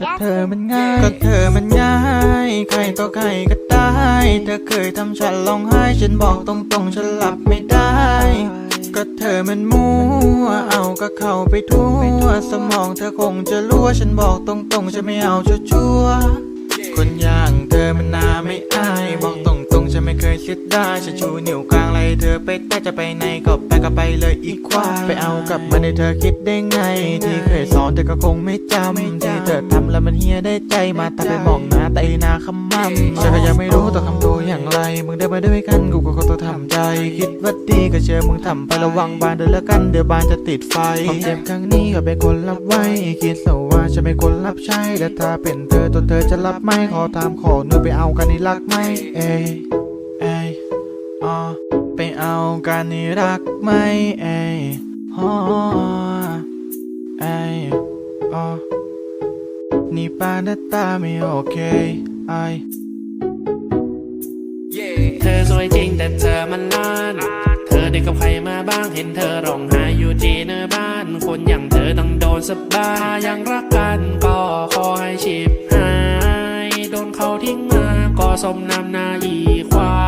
ก็เธอมันง่าย ก็เธอมันง่าย ใครต่อใครก็ได้ เธอเคยทำฉันร้องไห้ ฉันบอกตรงๆ ฉันหลับไม่ได้ ก็เธอมันมั่ว เอาก็เข้าไปทั่ว สมองเธอคงจะรั่ว ฉันบอกตรงๆฉันไม่เอาชัวๆคนอย่างเธอมันน่าไม่ ๆฉันไม่เคยเสียดายฉันชูนิ้วกลางไล่เธอไปแต่จะไปไหนก็ไปก็ไปเลยอีกควายไปเอากลับมาในเธอคิดได้ไง ที่เคยสอนเธอก็คงไม่จำที่เธอทำแล้วมันเฮียได้ใจมาแต่ไปมองหน้าแต่อีหนาคำมั่มฉันก็ยังไม่รู้ต้องทำตัวอย่างไร มึงได้มาด้วยกันกูก็ขอตัวทำใจ คิดว่าดีก็เชื่อมึงทำไประวังบานเดินแล้วกันเดี๋ยวบานจะติดไฟความเจ็บครั้งนี้ก็เป็นคนรับไว้คิดสว่าจะเป็นคนรับใช้และถ้าเป็นเธอตัวเธอจะรับไหมขอตามขอเนื้อไปเอากันนี่รักไหมเอยเอยอ๋อ ไปเอากันนี่รักไหมเอยอ๋อเอยออนี่ปาหน้าตาไม่โอเคไอเธอสวยจริงแต่เธอมันล้าน เธอได้กับใครมาบ้างเห็นเธอร้องไห้อยู่ที่หน้าบ้าน คนอย่างเธอต้องโดนสะบายยังรักกันก็ขอให้ชิบหาย โดนเขาทิ้งมาก็สมน้ำหน้าอีควา